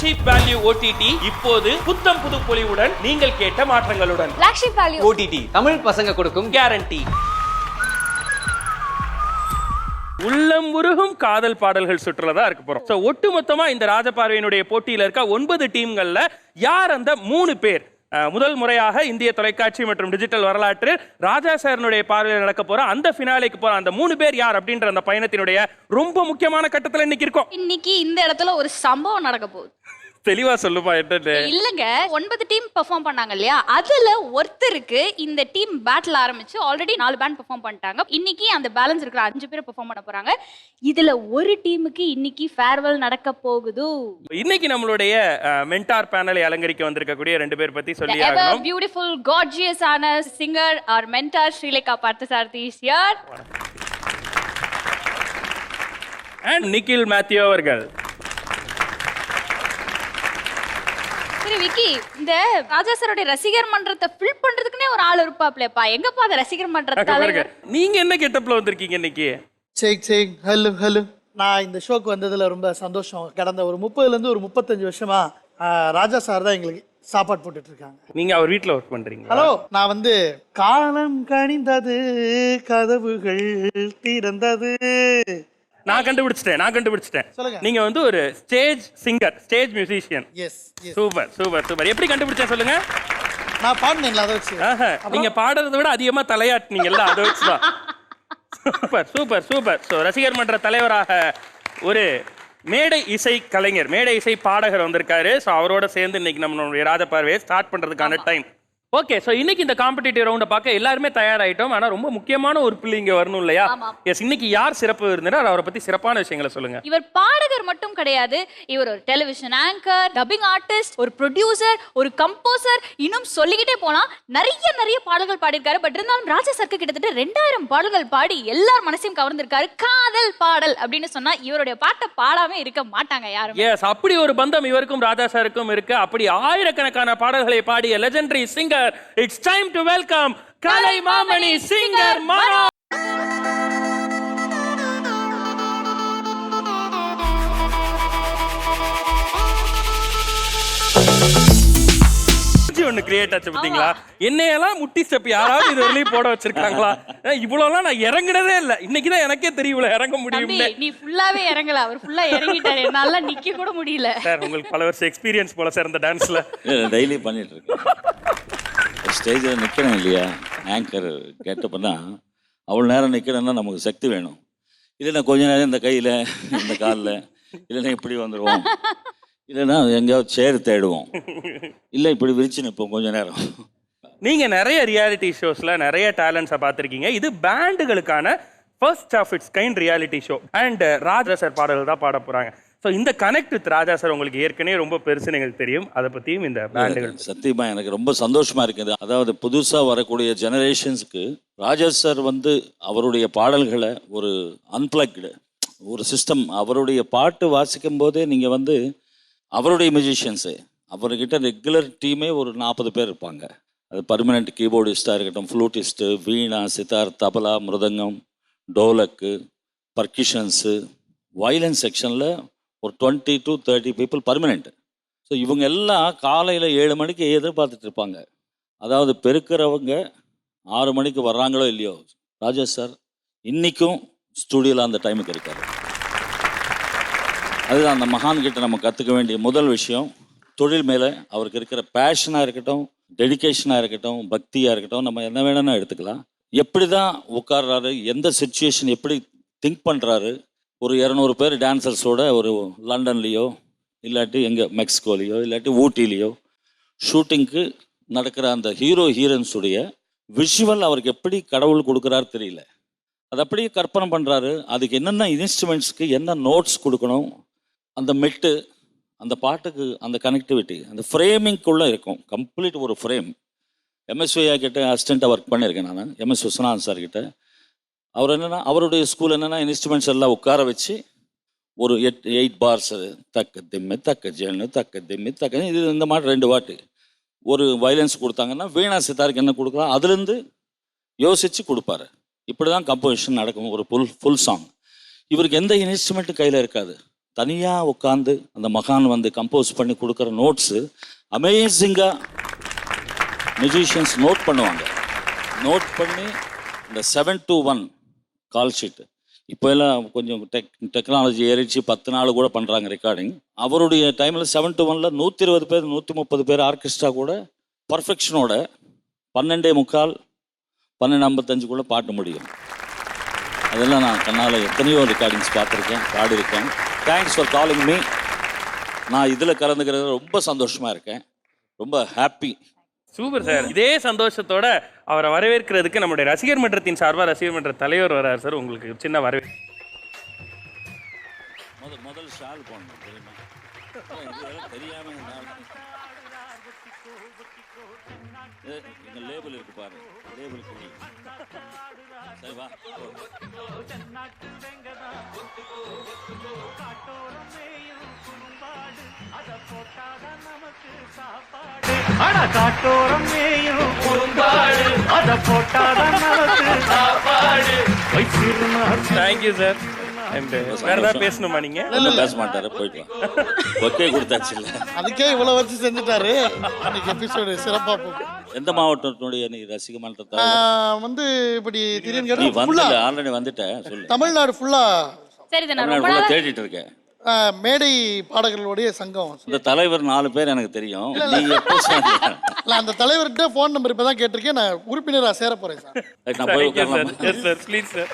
Flagship value OTT இப்போது புத்தம் புது பொலிவுடன் நீங்கள் கேட்ட மாற்றங்களுடன். Flagship value. ஓடிடி தமிழ் பசங்க கொடுக்கும் கேரண்டி உள்ளம் உருகும் காதல் பாடல்கள் சுற்றுலா தான் இருக்க போறோம். சோ ஒட்டுமொத்தமா இந்த ராஜபார்வையினுடைய போட்டியில இருக்க ஒன்பது டீம்கள்ல யார் அந்த மூணு பேர்? முதல் முறையாக இந்திய தொலைக்காட்சி மற்றும் டிஜிட்டல் வரலாற்று ராஜா சாரனுடைய பார்வையில் நடக்க போற அந்த ஃபினாலேக்கு போற அந்த மூணு பேர் யார் அப்படின்ற அந்த பயணத்தினுடைய ரொம்ப முக்கியமான கட்டத்துல இன்னைக்கு இருக்கோம். இன்னைக்கு இந்த இடத்துல ஒரு சம்பவம் நடக்க போகுது. தெளிவா சொல்லுப்பா என்னன்னு? இல்லங்க ஒன்பது டீம் பெர்ஃபார்ம் பண்ணாங்க இல்லையா அதுல ஒருத்தருக்கு இந்த டீம் பேட்டில் ஆரம்பிச்சு ஆல்ரெடி நாலு பேண்ட் பெர்ஃபார்ம் பண்ணிட்டாங்க. இன்னைக்கு அந்த பேலன்ஸ் இருக்கிற அஞ்சு பேர் பெர்ஃபார்ம் பண்ண போறாங்க. இதுல ஒரு டீமுக்கு இன்னைக்கு ஃபேர்வெல் நடக்க போகுது. இன்னைக்கு நம்மளுடைய மென்டார் பேனலை அலங்கரிக்க வந்திருக்கக்கூடிய ரெண்டு பேர் பத்தி சொல்லி ஆகணும். பியூட்டிஃபுல் கார்ஜியஸ் ஆன singer our mentor Srilekha Parthasarathy is யார் அண்ட் நிக்கில் மேத்யூ அவர்கள். சரி விக்கி இந்த ராஜா சாரோட ரசிகர் மன்றத்தை ஃபில் பண்றதுக்குனே ஒரு ஆள் இருப்பாப்லப்பா. எங்கப்பா அந்த ரசிகர் மன்ற அங்க பாருங்க. தலைவர் நீங்க என்ன கெட்டப்ல வந்திருக்கீங்க இன்னைக்கு? சேக் சேக் ஹலோ ஹலோ நான் இந்த ஷோக்கு வந்ததுல ரொம்ப சந்தோஷம். கடந்த ஒரு முப்பதுல இருந்து ஒரு முப்பத்தஞ்சு வருஷமா ராஜா சார் தான் எங்களுக்கு சாப்பாடு போட்டுட்டு இருக்காங்க நீங்க அவர் வீட்ல ஒர்க் பண்றீங்க ஹலோ நான் வந்து காலம் கனிந்தது கதவுகள் திறந்தது. நான் கண்டுபிடிச்சிட்டேன் நான் கண்டுபிடிச்சிட்டேன். நீங்க வந்து ஒரு stage singer stage musician super super super எப்படி கண்டுபிடிச்சேன் சொல்லுங்க? நான் பாடினேங்களா அதை வச்சு. நீங்க பாடுறதை விட அதிகமா தலையாட்டினீங்கல்ல அதை வச்சுதான் சூப்பர் சூப்பர் சூப்பர் ஸோ ரசிகர் மன்ற தலைவராக ஒரு மேடை இசை கலைஞர் மேடை இசை பாடகர் வந்திருக்காரு. ஸோ அவரோட சேர்ந்து இன்னைக்கு நம்மளுடைய ராஜபார்வையை ஸ்டார்ட் பண்றதுக்கான டைம் ஓகே ஸோ இன்னைக்கு இந்த காம்படிட்டிவ் ரவுண்டை பார்க்க எல்லாருமே தயாராயிட்டோம். ஆனா ரொம்ப முக்கியமான ஒரு பிள்ளை இங்க வரணும் இல்லையா. எஸ் இன்னைக்கு யார் சிறப்பு விருந்தினர்? அவரை பத்தி சிறப்பான விஷயங்களை சொல்லுங்க. இவர் பாடகர் மட்டும் கிடையாது. இவர் ஒரு டெலிவிஷன் ஆங்கர் டப்பிங் ஆர்டிஸ்ட் ஒரு ப்ரொடியூசர் ஒரு கம்போசர் இன்னும் சொல்லிக்கிட்டே போலாம். நிறைய நிறைய பாடல்கள் பாடியிருக்காரு. பட் இருந்தாலும் ராஜா சர்க்கு கிட்டத்தட்ட ரெண்டாயிரம் பாடல்கள் பாடி எல்லார் மனசையும் கவர்ந்திருக்காரு. காதல் பாடல் அப்படின்னு சொன்னா இவருடைய பாட்டை பாடாம இருக்க மாட்டாங்க யாரும். எஸ் அப்படி ஒரு பந்தம் இவருக்கும் ராஜா சாருக்கும் இருக்கு. அப்படி ஆயிரக்கணக்கான பாடல்களை பாடிய legendary singer it's time to welcome Kalaimamani singer Mano ஒன்னு கிரியேட் ஆச்சு பாத்தீங்களா என்னையெல்லாம் முட்டி ஸ்டெப் யாராவது இது வரையும் போட வச்சிருக்காங்களா? ஏன் இவ்வளவுலாம் நான் இறங்குனதே இல்ல. இன்னைக்கு தான் எனக்கே தெரியும் இவ்வளவு இறங்க தம்பி முடியும்னு. நீ ஃபுல்லாவே இறங்கல. அவர் ஃபுல்லா இறங்கிட்டாரு. என்னால நிக்க கூட முடியல. சார் உங்களுக்கு பல வருஷம் எக்ஸ்பீரியன்ஸ் போல சார் இந்த டான்ஸ்ல டெய்லி பண்ணிட்டு இருக்கேன். ஸ்டேஜில் நிற்கிறேன் இல்லையா? ஆங்கர் கேட்டப்பன்னா அவ்வளோ நேரம் நிற்கிறேன்னா நமக்கு சக்தி வேணும். இல்லைன்னா கொஞ்ச நேரம் இந்த கையில் இந்த காலில் இல்லைன்னா இப்படி வந்துடுவோம் இல்லைன்னா எங்கேயாவது சேர் தேடுவோம். இல்லை இப்படி விரிச்சு நிற்போம் கொஞ்ச நேரம். நீங்கள் நிறைய ரியாலிட்டி ஷோஸில் நிறைய டேலண்ட்ஸை பார்த்துருக்கீங்க. இது பேண்டுகளுக்கான first of its kind reality show and Raja sir பாடல்கள் தான் பாட போகிறாங்க ஸோ இந்த கனெக்ட் வித் ராஜா சார் உங்களுக்கு ஏற்கனவே ரொம்ப பெருசுன்னு எங்களுக்கு தெரியும். அதை பத்தியும் இந்த பேண்டுகள் சத்தியமா எனக்கு ரொம்ப சந்தோஷமா இருக்குது. அதாவது புதுசா வரக்கூடிய ஜெனரேஷன்ஸ்க்கு ராஜா சார் வந்து அவருடைய பாடல்களை ஒரு அன்பிளக்டு ஒரு சிஸ்டம் அவருடைய பாட்டு வாசிக்கும் போதே நீங்க வந்து அவருடைய மியூசிஷியன்ஸு அவர்கிட்ட ரெகுலர் டீமே ஒரு நாற்பது பேர் இருப்பாங்க. அது பர்மனெண்ட் கீபோர்டிஸ்டாக இருக்கட்டும் flutist veena sitar tabla mridangam dholak percussions violins செக்ஷனில் ஒரு twenty to thirty people permanent so இவங்க எல்லாம் காலையில் ஏழு மணிக்கு எதிர்பார்த்துட்டு இருப்பாங்க. அதாவது பெருக்கிறவங்க ஆறு மணிக்கு வர்றாங்களோ இல்லையோ? ராஜா சார் இன்றைக்கும் ஸ்டுடியோவில் அந்த டைமுக்கு இருக்காரு. அதுதான் அந்த மகான் கிட்ட நம்ம கற்றுக்க வேண்டிய முதல் விஷயம். தொழில் மேலே அவருக்கு இருக்கிற பேஷனாக இருக்கட்டும் டெடிகேஷனாக இருக்கட்டும் பக்தியாக இருக்கட்டும் நம்ம என்ன வேணும்னா எடுத்துக்கலாம். எப்படி தான் உட்கார்றாரு எந்த சுச்சுவேஷன் எப்படி திங்க் பண்ணுறாரு ஒரு இரநூறு பேர் டான்சர்ஸோட ஒரு லண்டன்லேயோ இல்லாட்டி எங்கே மெக்சிகோலேயோ இல்லாட்டி ஊட்டிலேயோ ஷூட்டிங்க்கு நடக்கிற அந்த ஹீரோ ஹீரோயின்ஸுடைய விஷுவல் அவருக்கு எப்படி கடவுள் கொடுக்குறாரு தெரியல. அது அப்படியே கற்பனை பண்ணுறாரு அதுக்கு என்னென்ன இன்ஸ்ட்ருமெண்ட்ஸ்க்கு என்ன நோட்ஸ் கொடுக்கணும் அந்த மெட்டு அந்த பாட்டுக்கு அந்த கனெக்டிவிட்டி அந்த ஃப்ரேமிங்குள்ளே இருக்கும். கம்ப்ளீட் ஒரு ஃப்ரேம் எம்எஸ்வியா கிட்ட அசிஸ்டண்ட்டாக ஒர்க் பண்ணியிருக்கேன் நான். எம்எஸ் விஸ்வநாதன் சார் கிட்ட. அவர் என்னென்னா அவருடைய ஸ்கூல் என்னென்னா இன்ஸ்ட்ருமெண்ட்ஸ் எல்லாம் உட்கார வச்சு ஒரு எட் எயிட் பார்ஸ் தக்க திம்மு தக்க ஜென்னு தக்க திம்மு தக்க இது இந்த மாதிரி ரெண்டு வாட்டு. ஒரு வயலன்ஸ் கொடுத்தாங்கன்னா வீணா சித்தாருக்கு என்ன கொடுக்கலாம்? அதுலேருந்து யோசித்து கொடுப்பாரு. இப்படி தான் கம்போசிஷன் நடக்கும். ஒரு ஃபுல் ஃபுல் சாங் இவருக்கு எந்த இன்ஸ்ட்ருமெண்ட்டும் கையில் இருக்காது. தனியாக உட்காந்து அந்த மகான் வந்து கம்போஸ் பண்ணி கொடுக்குற நோட்ஸு அமேசிங்காக மியூசிஷியன்ஸ் நோட் பண்ணுவாங்க. நோட் பண்ணி இந்த seven two one call sheet இப்போ எல்லாம் கொஞ்சம் டெக் டெக்னாலஜி ஏறிச்சு பத்து நாள் கூட பண்ணுறாங்க ரெக்கார்டிங் அவருடைய டைமில் செவன் டு ஒனில் நூற்றி இருபது பேர் நூற்றி முப்பது பேர் ஆர்கெஸ்ட்ரா கூட பர்ஃபெக்ஷனோட பன்னெண்டே முக்கால் பன்னெண்டு ஐம்பத்தஞ்சுக்குள்ளே பாட்டு முடியும். அதெல்லாம் நான் கண்ணால் எத்தனையோ ரெக்கார்டிங்ஸ் பார்த்துருக்கேன் பாடியிருக்கேன். தேங்க்ஸ் ஃபார் காலிங் மீ நான் இதில் கலந்துக்கிறது ரொம்ப சந்தோஷமாக இருக்கேன். ரொம்ப ஹாப்பி சூப்பர் சார். இதே சந்தோஷத்தோட அவரை வரவேற்கிறதுக்கு நம்முடைய ரசிகர் மன்றத்தின் சார்பா ரசிகர் மன்ற தலைவர் வரார் சார். உங்களுக்கு சின்ன வரவேற்பு முதல் முதல் ஷால் போடணும் தெரியுமா? இதெல்லாம் தெரியாம இந்த லேபிள் இருக்கு பாரு. லேபிள் குடி. சரி வா. அட காட்டோரம் மேயும். குறும்பாடு அத போட்டாதான் சாப்பாடு தேங்க்யூ சார் அண்ட் வேற ஏதாவது பேசணுமா நீங்க? பேச மாட்டாரு போயிட்டு ஒக்கே கொடுத்தாச்சு இல்லை. அதுக்கே இவ்வளவு வச்சு செஞ்சுட்டாரு. இன்னைக்கு எபிசோடு சிறப்பா போகும் எந்த மாவட்டத்தினுடைய நீ ரசிக வந்து இப்படி திடீர்னு கேட்டா வந்து ஆல்ரெடி வந்துட்ட சொல்லு. தமிழ்நாடு ஃபுல்லா சரி நான் ரொம்ப தேடிட்டு இருக்கேன். மேடை பாடகர்களுடைய சங்கம். இந்த தலைவர் நாலு பேர் எனக்கு தெரியும்? இல்ல அந்த தலைவர்கிட்ட ஃபோன் நம்பர் இப்பதான் கேட்டிருக்கேன். நான் உறுப்பினரா சேர போறேன் சார். நான் போய் thank you sir. உட்காரலாமா? Yes sir please sir